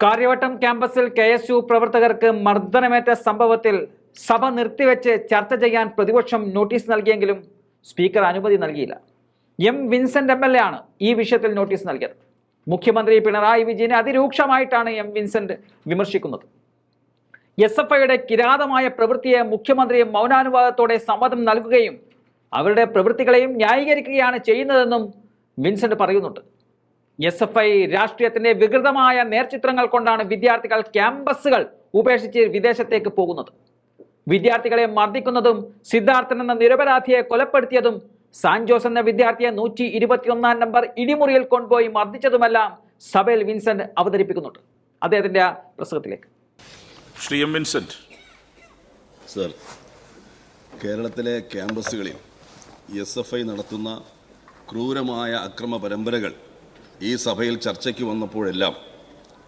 കാര്യവട്ടം ക്യാമ്പസിൽ K S U പ്രവർത്തകർക്ക് മർദ്ദനമേറ്റ സംഭവത്തിൽ സഭ നിർത്തിവെച്ച് ചർച്ച ചെയ്യാൻ പ്രതിപക്ഷം നോട്ടീസ് നൽകിയെങ്കിലും സ്പീക്കർ അനുമതി നൽകിയില്ല. M Vincent M L A ആണ് ഈ വിഷയത്തിൽ നോട്ടീസ് നൽകിയത്. മുഖ്യമന്ത്രി പിണറായി വിജയനെ അതിരൂക്ഷമായിട്ടാണ് എം വിൻസെന്റ് വിമർശിക്കുന്നത്. എസ് എഫ് ഐയുടെ കിരാതമായ പ്രവൃത്തിയെ മുഖ്യമന്ത്രി മൗനാനുവാദത്തോടെ സമ്മതം നൽകുകയും അവരുടെ പ്രവൃത്തികളെയും ന്യായീകരിക്കുകയാണ് ചെയ്യുന്നതെന്നും വിൻസെന്റ് പറയുന്നുണ്ട്. എസ് എഫ് ഐ രാഷ്ട്രീയത്തിന്റെ വികൃതമായ നേർചിത്രങ്ങൾ കൊണ്ടാണ് വിദ്യാർത്ഥികൾ ക്യാമ്പസുകൾ ഉപേക്ഷിച്ച് വിദേശത്തേക്ക് പോകുന്നത്. വിദ്യാർത്ഥികളെ മർദ്ദിക്കുന്നതും സിദ്ധാർത്ഥൻ എന്ന നിരപരാധിയെ കൊലപ്പെടുത്തിയതും സാൻജോസ് എന്ന വിദ്യാർത്ഥിയെ നൂറ്റി ഇരുപത്തിയൊന്നാം നമ്പർ ഇടിമുറിയിൽ കൊണ്ടുപോയി മർദ്ദിച്ചതുമെല്ലാം സഭയിൽ വിൻസെന്റ് അവതരിപ്പിക്കുന്നുണ്ട്. അദ്ദേഹത്തിന്റെ ആ പ്രസംഗത്തിലേക്ക്. Shri M Vincent. സർ കേരളത്തിലെ ക്യാമ്പസുകളിൽ എസ് എഫ് ഐ നടത്തുന്ന ക്രൂരമായ അക്രമ പരമ്പരകൾ ഈ സഭയിൽ ചർച്ചയ്ക്ക് വന്നപ്പോഴെല്ലാം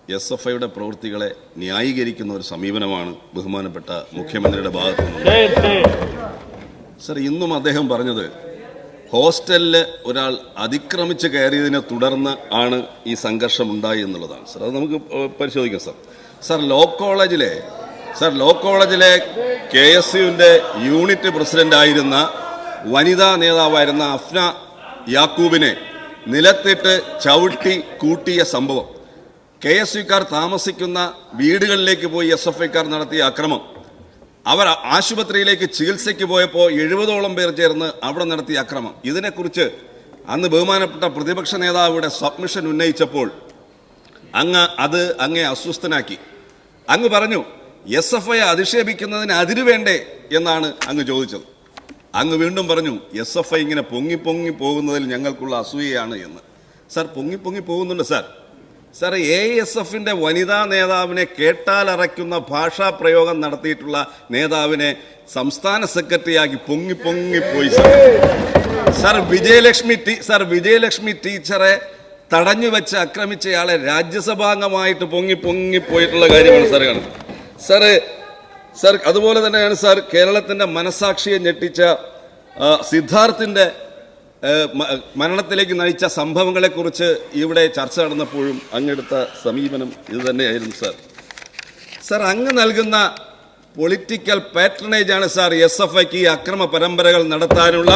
എസ് എഫ് ഐയുടെ പ്രവൃത്തികളെ ന്യായീകരിക്കുന്ന ഒരു സമീപനമാണ് ബഹുമാനപ്പെട്ട മുഖ്യമന്ത്രിയുടെ ഭാഗത്തു നിന്ന് സർ ഇന്നും അദ്ദേഹം പറഞ്ഞത് ഹോസ്റ്റലിൽ ഒരാൾ അതിക്രമിച്ച് കയറിയതിനെ തുടർന്ന് ആണ് ഈ സംഘർഷം ഉണ്ടായി എന്നുള്ളതാണ്. സർ അത് നമുക്ക് പരിശോധിക്കാം സർ. സർ ലോ കോളേജിലെ സർ ലോ കോളേജിലെ കെ എസ് യുവിന്റെ യൂണിറ്റ് പ്രസിഡന്റ് ആയിരുന്ന വനിതാ നേതാവായിരുന്ന അഫ്ന യാക്കൂബിനെ നിലത്തിട്ട് ചവിട്ടി കൂട്ടിയ സംഭവം. കെ എസ് യുക്കാർ താമസിക്കുന്ന വീടുകളിലേക്ക് പോയി എസ് എഫ് ഐക്കാർ നടത്തിയ അക്രമം. അവർ ആശുപത്രിയിലേക്ക് ചികിത്സയ്ക്ക് പോയപ്പോൾ എഴുപതോളം പേർ ചേർന്ന് അവിടെ നടത്തിയ അക്രമം. ഇതിനെക്കുറിച്ച് അന്ന് ബഹുമാനപ്പെട്ട പ്രതിപക്ഷ നേതാവിടെ സബ്മിഷൻ ഉന്നയിച്ചപ്പോൾ അങ്ങ് അത് അങ്ങേ അസ്വസ്ഥനാക്കി. അങ്ങ് പറഞ്ഞു എസ് എഫ് ഐ അധിക്ഷേപിക്കുന്നതിന് അതിരുവേണ്ടേ? എന്നാണ് അങ്ങ് ചോദിച്ചത്. അങ്ങ് വീണ്ടും പറഞ്ഞു എസ് എഫ് ഐ ഇങ്ങനെ പൊങ്ങി പൊങ്ങി പോകുന്നതിൽ ഞങ്ങൾക്കുള്ള അസൂയയാണ് എന്ന്. സാർ പൊങ്ങി പൊങ്ങി പോകുന്നുണ്ട് സാർ. സാർ എ എസ് എഫിന്റെ വനിതാ നേതാവിനെ കേട്ടാലറയ്ക്കുന്ന ഭാഷാ പ്രയോഗം നടത്തിയിട്ടുള്ള നേതാവിനെ സംസ്ഥാന സെക്രട്ടറിയാക്കി പൊങ്ങി പൊങ്ങി പോയി സാർ. സാർ വിജയലക്ഷ്മി ടീ സാർ വിജയലക്ഷ്മി ടീച്ചറെ തടഞ്ഞു വെച്ച് ആക്രമിച്ചയാളെ രാജ്യസഭാംഗമായിട്ട് പൊങ്ങി പൊങ്ങി പോയിട്ടുള്ള കാര്യമാണ് സാർ കാണുന്നത്. സാറ് സാർ അതുപോലെ തന്നെയാണ് സാർ കേരളത്തിന്റെ മനസാക്ഷിയെ ഞെട്ടിച്ച മ- മരണത്തിലേക്ക് നയിച്ച സംഭവങ്ങളെക്കുറിച്ച് ഇവിടെ ചർച്ച നടന്നപ്പോഴും അങ്ങെടുത്ത സമീപനം ഇത് തന്നെയായിരുന്നു സാർ. സാർ അങ്ങ് നൽകുന്ന പൊളിറ്റിക്കൽ പാറ്റേണേജ് ആണ് സാർ എസ് എഫ് ഐക്ക് ഈ അക്രമ പരമ്പരകൾ നടത്താനുള്ള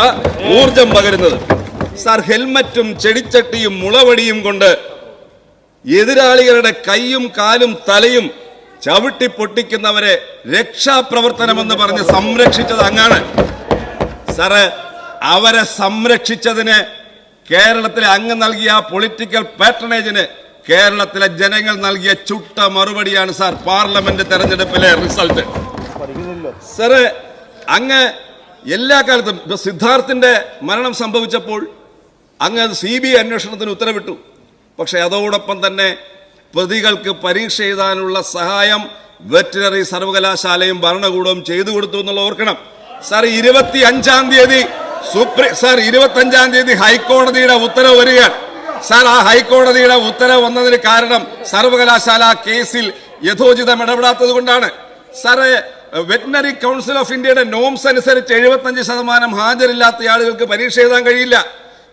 ഊർജം പകരുന്നത്. സാർ ഹെൽമറ്റും ചെടിച്ചട്ടിയും മുളവടിയും കൊണ്ട് എതിരാളികളുടെ കൈയും കാലും തലയും ചവിട്ടി പൊട്ടിക്കുന്നവരെ രക്ഷാപ്രവർത്തനമെന്ന് പറഞ്ഞ് സംരക്ഷിച്ചത് അങ്ങാണ്. സാറ് അവരെ സംരക്ഷിച്ചതിന് കേരളത്തിലെ അങ്ങ് നൽകിയ പൊളിറ്റിക്കൽ പാറ്റേണേജിന് കേരളത്തിലെ ജനങ്ങൾ നൽകിയ ചുട്ട മറുപടിയാണ് സാർ പാർലമെന്റ് തെരഞ്ഞെടുപ്പിലെ റിസൾട്ട് സാറ് അങ്ങ് എല്ലാ കാലത്തും ഇപ്പൊ സിദ്ധാർത്ഥിന്റെ മരണം സംഭവിച്ചപ്പോൾ അങ്ങ് സി ബി ഐ അന്വേഷണത്തിന് ഉത്തരവിട്ടു. പക്ഷെ അതോടൊപ്പം തന്നെ പ്രതികൾക്ക് പരീക്ഷ എഴുതാനുള്ള സഹായം വെറ്റിനറി സർവകലാശാലയും ഭരണകൂടവും ചെയ്തു കൊടുത്തു എന്നുള്ള ഓർക്കണം. സാർ ഇരുപത്തി അഞ്ചാം തീയതി സുപ്രീം സാർ ഇരുപത്തി അഞ്ചാം തീയതി ഹൈക്കോടതിയുടെ ഉത്തരവ് വരികയാണ്. സാർ ആ ഹൈക്കോടതിയുടെ ഉത്തരവ് വന്നതിന് കാരണം സർവകലാശാല കേസിൽ യഥോചിതം ഇടപെടാത്തത് കൊണ്ടാണ്. സാറേ വെറ്റിനറി കൗൺസിൽ ഓഫ് ഇന്ത്യയുടെ നോംസ് അനുസരിച്ച് എഴുപത്തഞ്ച് ശതമാനം ഹാജരില്ലാത്ത ആളുകൾക്ക് പരീക്ഷ എഴുതാൻ കഴിയില്ല.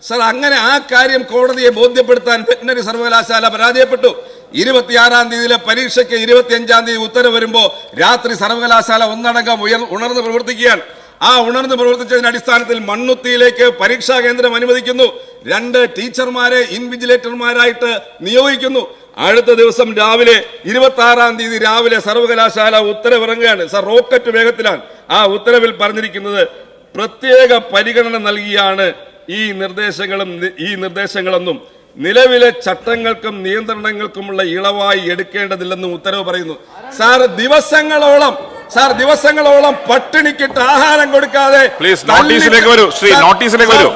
സാർ അങ്ങനെ ആ കാര്യം കോടതിയെ ബോധ്യപ്പെടുത്താൻ വെറ്റിനറി സർവകലാശാല പരാജയപ്പെട്ടു. ഇരുപത്തിയാറാം തീയതിയിലെ പരീക്ഷയ്ക്ക് ഇരുപത്തിയഞ്ചാം തീയതി ഉത്തരവ് വരുമ്പോൾ രാത്രി സർവകലാശാല ഒന്നടങ്കം ഉയർ ഉണർന്ന് പ്രവർത്തിക്കുകയാണ്. ആ ഉണർന്ന് പ്രവർത്തിച്ചതിന്റെ അടിസ്ഥാനത്തിൽ മണ്ണുത്തിയിലേക്ക് പരീക്ഷാ കേന്ദ്രം അനുവദിക്കുന്നു. രണ്ട് ടീച്ചർമാരെ ഇൻവിജിലേറ്റർമാരായിട്ട് നിയോഗിക്കുന്നു. അടുത്ത ദിവസം രാവിലെ ഇരുപത്തി ആറാം തീയതി രാവിലെ സർവകലാശാല ഉത്തരവിറങ്ങുകയാണ്. സർ റോക്കറ്റ് വേഗത്തിലാണ്. ആ ഉത്തരവിൽ പറഞ്ഞിരിക്കുന്നത് പ്രത്യേക പരിഗണന നൽകിയാണ് ഈ നിർദ്ദേശങ്ങളും ഈ നിർദ്ദേശങ്ങളെന്നും നിലവിലെ ചട്ടങ്ങൾക്കും നിയന്ത്രണങ്ങൾക്കുമുള്ള ഇളവായി എടുക്കേണ്ടതില്ലെന്ന് ഉത്തരവ് പറയുന്നു. സാർ ദിവസങ്ങളോളം സാർ ദിവസങ്ങളോളം പട്ടിണിക്കിട്ട് ആഹാരം കൊടുക്കാതെ പ്ലീസ് നോട്ടീസിലേക്ക് വരൂ. ശ്രീ നോട്ടീസിലേക്ക് വരൂ.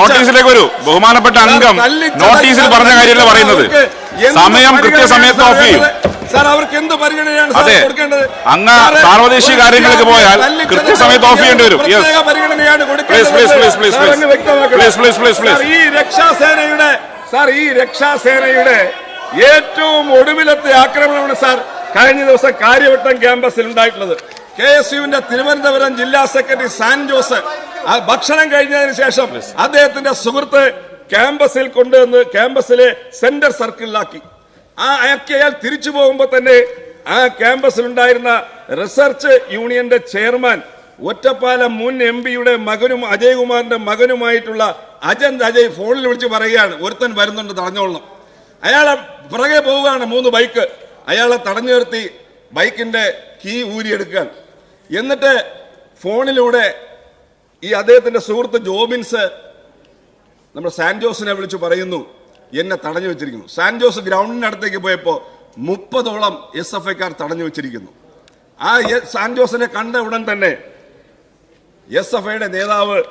നോട്ടീസിലേക്ക് വരൂ. ബഹുമാനപ്പെട്ട അംഗം നോട്ടീസിൽ പറഞ്ഞ കാര്യമല്ല പറയുന്നത്? സമയം കൃത്യസമയത്ത് ഓഫ് ചെയ്യും? സാർ അവർക്ക് എന്ത് പരിഗണനയാണ് അതെ. അങ്ങ് സാർവദേശീയ കാര്യങ്ങൾക്ക് പോയാൽ കൃത്യസമയത്ത് ഓഫ് ചെയ്യേണ്ടി വരും. പരിഗണനയാണ്. സാർ, ഈ രക്ഷാസേനയുടെ സാർ ഈ രക്ഷാസേനയുടെ ഏറ്റവും ഒടുവിലത്തെ ആക്രമണമാണ് സാർ കഴിഞ്ഞ ദിവസം കാര്യവട്ടം ക്യാമ്പസിൽ ഉണ്ടായിട്ടുള്ളത്. കെ എസ് യുവിന്റെ തിരുവനന്തപുരം ജില്ലാ സെക്രട്ടറി സാൻ ജോസ് ഭക്ഷണം കഴിഞ്ഞതിന് ശേഷം അദ്ദേഹത്തിന്റെ സുഹൃത്ത് ക്യാമ്പസിൽ കൊണ്ടുവന്ന് ക്യാമ്പസിലെ സെന്റർ സർക്കിളിലാക്കി. ആ അയാൾ തിരിച്ചു പോകുമ്പോൾ തന്നെ ആ ക്യാമ്പസിലുണ്ടായിരുന്ന റിസർച്ച് യൂണിയന്റെ ചെയർമാൻ ഒറ്റപ്പാലം മുൻ എം പിയുടെ മകനും അജയ്കുമാറിന്റെ മകനുമായിട്ടുള്ള അജന്ത് അജയ് ഫോണിൽ വിളിച്ച് പറയുകയാണ് ഒരുത്തൻ വരുന്നുണ്ട് തടഞ്ഞോളണം. അയാളെ പുറകെ പോവുകയാണ് മൂന്ന് ബൈക്ക്. അയാളെ തടഞ്ഞു നിർത്തി ബൈക്കിന്റെ കീ ഊരിയെടുക്കുകയാണ്. എന്നിട്ട് ഫോണിലൂടെ ഈ അദ്ദേഹത്തിന്റെ സുഹൃത്ത് ജോബിൻസ് നമ്മുടെ സാൻജോസിനെ വിളിച്ച് പറയുന്നു എന്നെ തടഞ്ഞു വെച്ചിരിക്കുന്നു. സാൻജോസ് ഗ്രൗണ്ടിനടുത്തേക്ക് പോയപ്പോ മുപ്പതോളം എസ് എഫ് ഐക്കാർ തടഞ്ഞു വെച്ചിരിക്കുന്നു. ആ സാൻജോസിനെ കണ്ട ഉടൻ തന്നെ എസ് എഫ് ഐയുടെ നേതാവ്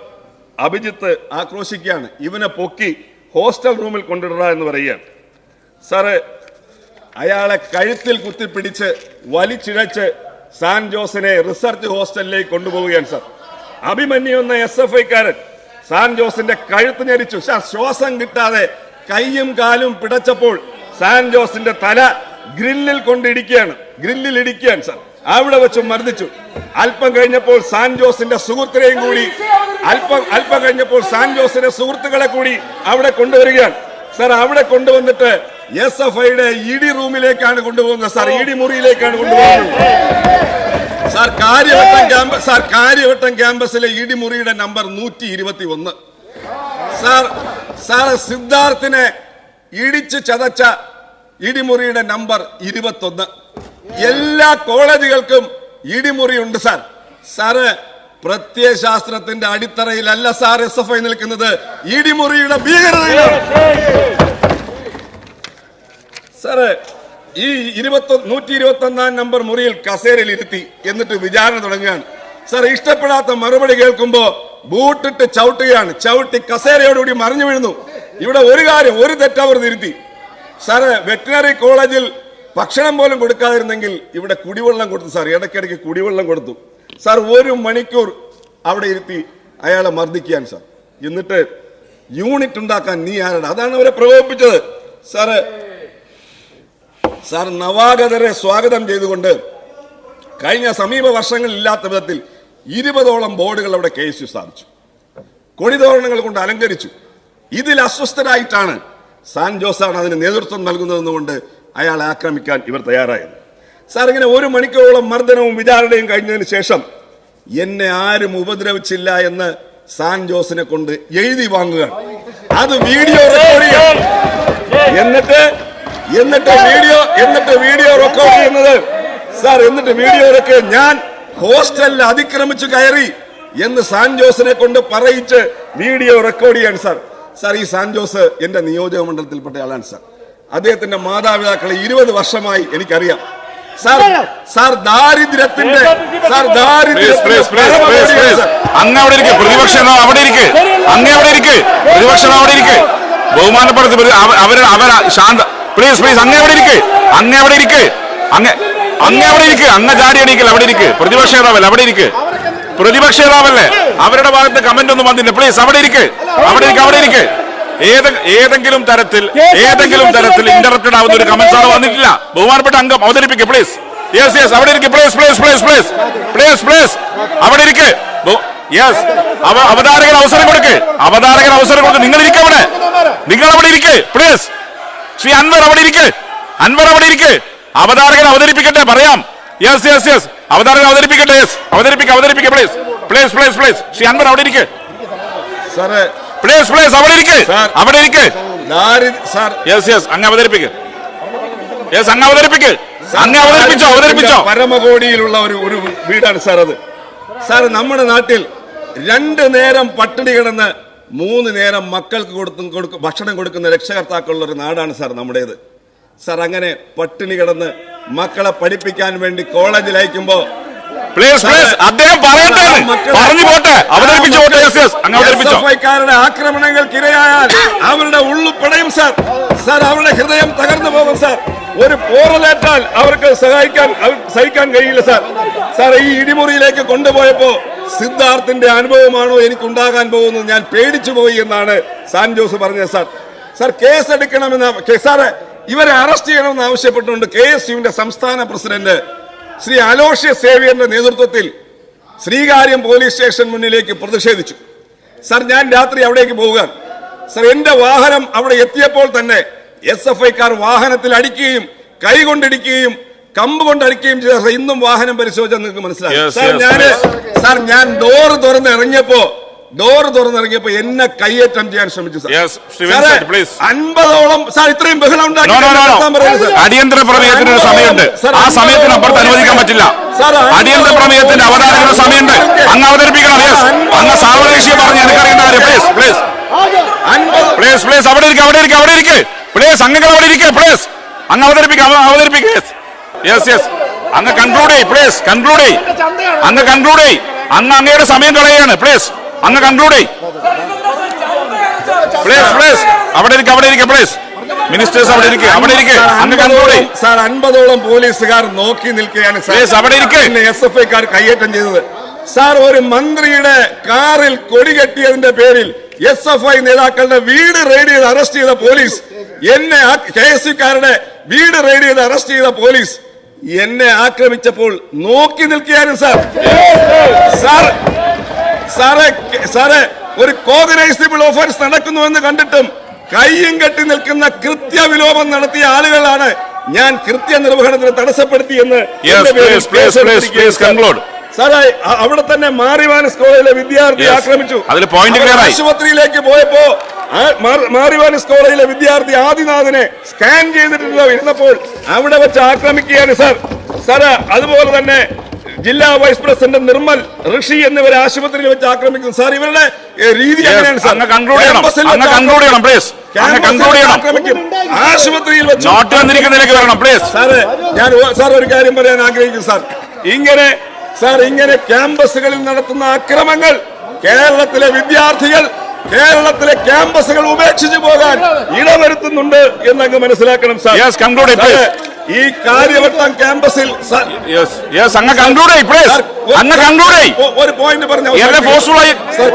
അഭിജിത്ത് ആക്രോശിക്കുകയാണ്. ഇവനെ പൊക്കി ഹോസ്റ്റൽ റൂമിൽ കൊണ്ടിടുക എന്ന് പറയുകയാണ്. സാറ് അയാളെ കഴുത്തിൽ കുത്തിപ്പിടിച്ച് വലിച്ചിഴച്ച് സാൻ ജോസിനെ റിസർച്ച് ഹോസ്റ്റലിലേക്ക് കൊണ്ടുപോവുകയാണ് സാർ. അഭിമന്യു എന്ന എസ് എഫ് ഐക്കാരൻ സാൻ ജോസിന്റെ കഴുത്ത് ഞരിച്ചു. സാർ ശ്വാസം കിട്ടാതെ കൈയും കാലും പിടച്ചപ്പോൾ സാൻ ജോസിന്റെ തല ഗ്രില്ലിൽ കൊണ്ടിടിക്കുകയാണ്. ഗ്രില്ലിൽ ഇടിക്കുകയാണ് സാർ. അവിടെ വെച്ച് മർദ്ദിച്ചു. അല്പം കഴിഞ്ഞപ്പോൾ സാൻ ജോസിന്റെ സുഹൃത്തിനെയും കൂടി അല്പം അല്പം കഴിഞ്ഞപ്പോൾ സാൻ ജോസിന്റെ സുഹൃത്തുക്കളെ കൂടി അവിടെ കൊണ്ടുവരികയാണ്. സാർ അവിടെ കൊണ്ടുവന്നിട്ട് എസ് എഫ് ഐയുടെ ഇഡി റൂമിലേക്കാണ് കൊണ്ടുപോകുന്നത്. സാർ ഇഡി മുറിയിലേക്കാണ് കൊണ്ടുപോകുന്നത്. Sir Kariavattom campus sir Kariavattom ക്യാമ്പസിലെ ഇഡി മുറിയുടെ നമ്പർ നൂറ്റി ഇരുപത്തി ഒന്ന് സാർ സാർ സിദ്ധാർത്ഥിനെ ഇടിച്ച് ചതച്ച ഇടിമുറിയുടെ നമ്പർ ഇരുപത്തൊന്ന്. എല്ലാ കോളേജുകൾക്കും ഇടിമുറി ഉണ്ട് സാർ. സാറ് പ്രത്യയശാസ്ത്രത്തിന്റെ അടിത്തറയിലല്ല സാർ എസ് എഫ് ഐ നിൽക്കുന്നത്. ഇടിമുറിയുടെ ഭീകരതയിലാണ് സാറ് ഈ ഇരുപത്തി നൂറ്റി ഇരുപത്തി ഒന്നാം നമ്പർ മുറിയിൽ കസേരയിൽ ഇരുത്തി എന്നിട്ട് വിചാരണ തുടങ്ങുകയാണ്. സാർ ഇഷ്ടപ്പെടാത്ത മറുപടി കേൾക്കുമ്പോ ബൂട്ടിട്ട് ചവിട്ടുകയാണ്. ചവിട്ടി കസേരയോടുകൂടി മറിഞ്ഞു വീഴുന്നു. ഇവിടെ ഒരു കാര്യം ഒരു തെറ്റവർ തിരുത്തി. സാറ് വെറ്റിനറി കോളേജിൽ ഭക്ഷണം പോലും കൊടുക്കാതിരുന്നെങ്കിൽ ഇവിടെ കുടിവെള്ളം കൊടുത്തു സാർ. ഇടയ്ക്കിടയ്ക്ക് കുടിവെള്ളം കൊടുത്തു. സാർ ഒരു മണിക്കൂർ അവിടെ ഇരുത്തി അയാളെ മർദ്ദിക്കാൻ സാർ. എന്നിട്ട് യൂണിറ്റ് ഉണ്ടാക്കാൻ നീ ആരാണ്? അതാണ് അവരെ പ്രകോപിപ്പിച്ചത്. സാറ് സാർ നവാഗതരെ സ്വാഗതം ചെയ്തുകൊണ്ട് കഴിഞ്ഞ സമീപ വർഷങ്ങളിൽ ഇല്ലാത്ത വിധത്തിൽ ഇരുപതോളം ബോർഡുകൾ അവിടെ കെ എസ് യു സ്ഥാപിച്ചു. കൊടിതോരണങ്ങൾ കൊണ്ട് അലങ്കരിച്ചു. ഇതിൽ അസ്വസ്ഥരായിട്ടാണ് സാൻ ജോസാണ് അതിന് നേതൃത്വം നൽകുന്നതെന്നുകൊണ്ട് അയാളെ ആക്രമിക്കാൻ ഇവർ തയ്യാറായത്. സാർ ഇങ്ങനെ ഒരു മണിക്കൂറോളം മർദ്ദനവും വിചാരണയും കഴിഞ്ഞതിന് ശേഷം എന്നെ ആരും ഉപദ്രവിച്ചില്ല എന്ന് സാൻ ജോസിനെ കൊണ്ട് എഴുതി വാങ്ങുക അത് വീഡിയോ റെക്കോർഡ് ചെയ്യാം എന്നിട്ട് എന്നിട്ട് വീഡിയോ എന്നിട്ട് വീഡിയോ റെക്കോർഡ് ചെയ്യുന്നത് സാർ എന്നിട്ട് വീഡിയോ റെക്കോർഡ് ഞാൻ ഹോസ്റ്റലിൽ അതിക്രമിച്ചു കയറി എന്ന് സാൻ ജോസിനെ കൊണ്ട് പറയിച്ച് വീഡിയോ റെക്കോർഡ് ചെയ്യാൻ സാർ. സാർ ഈ സാൻ ജോസ് എന്റെ നിയോജക മണ്ഡലത്തിൽപ്പെട്ട ആളാണ് സാർ. അദ്ദേഹത്തിന്റെ മാതാപിതാക്കളെ ഇരുപത് വർഷമായി എനിക്കറിയാം സാർ സാർ ദാരിദ്ര്യത്തിന്റെ സാർ ദാരിദ്ര്യം അങ്ങ് അവിടെ ഇരിക്കെ പ്രതിപക്ഷ അവിടെ ഇരിക്ക് അങ്ങ് അവിടെ ഇരിക്കെ പ്രതിപക്ഷ അവിടെ ഇരിക്കെ ബഹുമാനപ്പെടുത്തി അവർ അവർ ശാന്ത പ്ലീസ് പ്ലീസ് അങ്ങ് അവിടെ ഇരിക്കെ അങ്ങ് അവിടെ ഇരിക്കെ അങ്ങ് അങ്ങ് അവിടെ ഇരിക്കെ അങ്ങ് ചാടി അടിക്കൽ അവിടെ ഇരിക്കെ പ്രതിപക്ഷ നേതാവല്ലേ അവിടെ ഇരിക്കെ പ്രതിപക്ഷ നേതാവല്ലേ അവരുടെ ഭാഗത്ത് കമന്റ് ഒന്നും വന്നില്ല പ്ലീസ് അവിടെ ഇരിക്കെ അവിടെ ഇരിക്കെ അവിടെ ഇരിക്ക് ഏതെങ്കിലും തരത്തിൽ ഏതെങ്കിലും തരത്തിൽ ഇന്ററപ്റ്റഡ് ആവുന്ന ഒരു കമന്റ് സാർ വന്നിട്ടില്ല. ബഹുമാനപ്പെട്ട അംഗം അവതരിപ്പിക്കുക പ്ലീസ് യെസ് യെസ് അവിടെ ഇരിക്കും please please please please please please അവിടെ ഇരിക്ക്. യെസ് അവതാരകൻ അവസരം കൊടുക്ക്. അവതാരകൻ അവസരം കൊടുക്ക്. നിങ്ങൾ ഇരിക്ക് അവിടെ. നിങ്ങൾ അവിടെ ഇരിക്ക് പ്ലീസ് ശ്രീ അൻവർ അവിടെ ഇരിക്ക്. അൻവർ അവിടെ ഇരിക്ക്. അവതാരകൻ അവതരിപ്പിക്കട്ടെ പറയാം. യെസ് യെസ് യെസ് അവതാരകൻ അവതരിപ്പിക്കട്ടെ യെസ് അവതരിപ്പിക്കുക അവതരിപ്പിക്കുക please please please please Shri Anvar അവിടെ ഇരിക്ക്. സാറ് പ്ലീസ് പ്ലീസ് അവിടെ ഇരിക്കേ. അവിടെ ഇരിക്കേ. യെസ് യെസ് അങ്ങ് അവതരിപ്പിക്ക്. യെസ് അങ്ങ് അവതരിപ്പിക്ക്. അങ്ങ് അവതരിപ്പിച്ചോ അവതരിപ്പിച്ചോ. പരമകോടിയിലുള്ള ഒരു ഒരു വീടാണ് സാർ അത്. സാർ നമ്മുടെ നാട്ടിൽ രണ്ട് നേരം പട്ടിണി കിടന്ന് മൂന്ന് നേരം മക്കൾക്ക് കൊടുത്തും കൊടുക്കും ഭക്ഷണം കൊടുക്കുന്ന രക്ഷകർത്താക്കളുള്ള ഒരു നാടാണ് സാർ നമ്മുടേത്. സാർ അങ്ങനെ പട്ടിണി കിടന്ന് മക്കളെ പഠിപ്പിക്കാൻ വേണ്ടി കോളേജിൽ അയക്കുമ്പോ പ്ലീസ് പ്ലീസ് അദ്ദേഹം പറയട്ടെ പറഞ്ഞു പോട്ടെ. അവതരിപ്പിച്ചു പോട്ടെ യെസ് യെസ്. അങ്ങ് അവതരിപ്പിച്ചോ. ആക്രമണങ്ങൾക്ക് ആക്രമണങ്ങൾക്കിരയായാൽ അവരുടെ ഉള്ളു പിടയും സാർ. സാർ അവരുടെ ഹൃദയം തകർന്നു പോകും സാർ. ഒരു പോറലേറ്റാൽ അവർക്ക് സഹായിക്കാൻ സഹിക്കാൻ കഴിയില്ല സാർ. സാർ ഈ ഇടിമുറിയിലേക്ക് കൊണ്ടുപോയപ്പോ സിദ്ധാർത്ഥിന്റെ അനുഭവമാണോ എനിക്കുണ്ടാകാൻ പോകുന്നത്? ഞാൻ പേടിച്ചു പോയി എന്നാണ് സാൻ ജോസ് പറഞ്ഞത് സാർ. സാർ കേസ് എടുക്കണമെന്ന് സാറ് ഇവരെ അറസ്റ്റ് ചെയ്യണമെന്ന് ആവശ്യപ്പെട്ടുകൊണ്ട് കെ എസ് യുവിന്റെ സംസ്ഥാന പ്രസിഡന്റ് ശ്രീ അലോഷ്യ സേവ്യറിന്റെ നേതൃത്വത്തിൽ ശ്രീകാര്യം പോലീസ് സ്റ്റേഷൻ മുന്നിലേക്ക് പ്രതിഷേധിച്ചു. സർ ഞാൻ രാത്രി അവിടേക്ക് പോവുക സർ എന്റെ വാഹനം അവിടെ എത്തിയപ്പോൾ തന്നെ എസ് എഫ് ഐക്കാർ വാഹനത്തിൽ അടിക്കുകയും കൈ കൊണ്ടിടിക്കുകയും കമ്പ് കൊണ്ട് അടിക്കുകയും ചെയ്ത ഇന്നും വാഹനം പരിശോധിച്ചാൽ നിങ്ങൾക്ക് മനസ്സിലായി സർ ഞാൻ സാർ ഞാൻ ഡോറ് തുറന്ന് ഇറങ്ങിയപ്പോ ഡോറ് തുറന്നിറങ്ങിയപ്പോ എന്നെ കയ്യേറ്റം ചെയ്യാൻ ശ്രമിച്ചു. അൻപതോളം സാർ ഇത്രയും ബഹളം ഉണ്ടാക്കി അടിയന്തര പ്രമേയത്തിന് ഒരു സമയമുണ്ട്. ആ സമയത്തിന് അപ്പുറത്ത് അനുവദിക്കാൻ പറ്റില്ല. അടിയന്തര പ്രമേയത്തിന്റെ അവതാരത്തിന് സമയമുണ്ട്. അങ്ങ് അവതരിപ്പിക്കണം അങ്ങ് സാവകാശിയെ പറഞ്ഞ് എനിക്കറിയേണ്ട കാര്യം പ്ലീസ് പ്ലീസ് പ്ലീസ് പ്ലീസ് അവിടെ ഇരിക്കുക അവിടെ ഇരിക്കുക അവിടെ ഇരിക്കുക പ്ലീസ് അങ്ങ് അവിടെ ഇരിക്കുക പ്ലീസ് അങ്ങ് അവതരിപ്പിക്കുക അവ- അവതരിപ്പിക്കുക യെസ് യെസ് അങ്ങ് കൺക്ലൂഡ് ചെയ് പ്ലീസ് കൺക്ലൂഡ് ചെയ് അങ്ങ് കൺക്ലൂഡ് ചെയ് അങ്ങ് അങ്ങയുടെ സമയം കളയുകയാണ് പ്ലീസ് അങ്ങ് കൺക്ലൂഡ് ചെയ് പ്ലീസ് പ്ലീസ് അവിടെ ഇരിക്കുക അവിടെ ഇരിക്കുക പ്ലീസ് മിനിസ്റ്റേഴ്സ് അവിടെ ഇരിക്കുക അവിടെ ഇരിക്കുക അങ്ങ് കൺക്ലൂഡ് ചെയ് സാർ അൻപതോളം പോലീസുകാർ നോക്കി നിൽക്കുകയാണ് Please, അവിടെ ഇരിക്ക്. എസ് എഫ് ഐക്കാർ കയ്യേറ്റം ചെയ്തത്. സാർ ഒരു മന്ത്രിയുടെ കാറിൽ കൊടി കെട്ടിയതിന്റെ പേരിൽ എസ് എഫ് ഐ നേതാക്കളുടെ വീട് റെയ്ഡ് ചെയ്ത് അറസ്റ്റ് ചെയ്ത പോലീസ്. എന്നെ കെ എസ് കാരുടെ വീട് റെയ്ഡ് ചെയ്ത് അറസ്റ്റ് ചെയ്ത പോലീസ്. എന്നെ ആക്രമിച്ചപ്പോൾ നോക്കി നിൽക്കുകയാണ് സാർ. സാർ സാറേ സാറേ ഒരു കോഗ്നൈസിബിൾ ഓഫൻസ് നടക്കുന്നുവെന്ന് കണ്ടിട്ടും കയ്യും കെട്ടി നിൽക്കുന്ന കൃത്യവിലോപം നടത്തിയ ആളുകളാണ് ഞാൻ കൃത്യനിർവഹണത്തിന് തടസ്സപ്പെടുത്തി എന്ന് Yes, എന്റെ പേരിൽ please, please, കേസെടുത്തിരിക്കുകയാണ് please, please സാർ. conclude. സാറേ അവിടെ തന്നെ മാറിവാനസ് കോളേജിലെ വിദ്യാർത്ഥി ആക്രമിച്ചു. ആശുപത്രിയിലേക്ക് പോയപ്പോ മാറിവാനസ് കോളേജിലെ വിദ്യാർത്ഥി ആദിനാഥിനെ സ്കാൻ ചെയ്തിട്ടുള്ള ഇരുന്നപ്പോൾ അവിടെ വെച്ച് ആക്രമിക്കുകയാണ് സാർ സാറേ അതുപോലെ തന്നെ ജില്ലാ വൈസ് പ്രസിഡന്റ് നിർമ്മൽ ഋഷി എന്നിവരെ ആശുപത്രിയിൽ വെച്ച് ആക്രമിക്കുന്നു. സാർ ഇവരുടെ രീതി അങ്ങനെയാണ് സാർ? അങ്ങ് ചെയ്യണം. അങ്ങ് ചെയ്യണം, പ്ലീസ് ആശുപത്രിയിൽ ഞാൻ സാർ ഒരു കാര്യം പറയാൻ ആഗ്രഹിക്കുന്നു സാർ. ഇങ്ങനെ സാർ ഇങ്ങനെ ക്യാമ്പസുകളിൽ നടത്തുന്ന അക്രമങ്ങൾ കേരളത്തിലെ വിദ്യാർത്ഥികൾ കേരളത്തിലെ ക്യാമ്പസുകൾ ഉപേക്ഷിച്ചു പോകാൻ ഇടവരുത്തുന്നുണ്ട് എന്നങ്ങ് മനസ്സിലാക്കണം സാർ. യെസ് കൺക്ലൂഡ് ഈ കാര്യവട്ടം ക്യാമ്പസിൽ അങ്ങ് കൺക്ലൂഡ് അങ്ങ് കൺക്ലൂഡ് ഒരു പോയിന്റ് പറഞ്ഞു.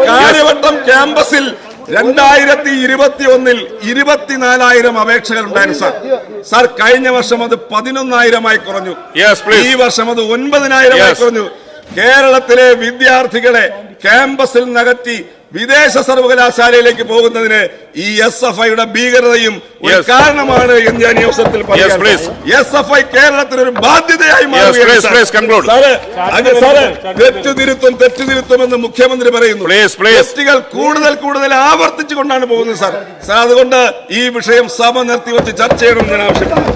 കാര്യവട്ടം ക്യാമ്പസിൽ രണ്ടായിരത്തി ഇരുപത്തി ഒന്നിൽ ഇരുപത്തിനാലായിരം അപേക്ഷകൾ ഉണ്ടായിരുന്നു സാർ. സാർ കഴിഞ്ഞ വർഷം അത് പതിനൊന്നായിരമായി കുറഞ്ഞു. ഈ വർഷം അത് ഒൻപതിനായിരമായി. കുറഞ്ഞു. കേരളത്തിലെ വിദ്യാർത്ഥികളെ ക്യാമ്പസിൽ നകറ്റി വിദേശ സർവകലാശാലയിലേക്ക് പോകുന്നതിന് ഈ എസ് എഫ് ഐയുടെ ഭീകരതയും ഒരു കാരണമാണ് എന്ന് ഞാൻ ഈ അവസരത്തിൽ എസ് എഫ് ഐ കേരളത്തിന് ഒരു ബാധ്യതയായി തെറ്റുതിരുത്തും തെറ്റുതിരുത്തും എന്ന് മുഖ്യമന്ത്രി പറയുന്നു. തെറ്റുകൾ കൂടുതൽ കൂടുതൽ ആവർത്തിച്ചുകൊണ്ടാണ് പോകുന്നത് സാർ. സാർ അതുകൊണ്ട് ഈ വിഷയം സഭ നിർത്തിവെച്ച് ചർച്ച ചെയ്യണമെന്ന് ഞാൻ ആവശ്യപ്പെടുന്നു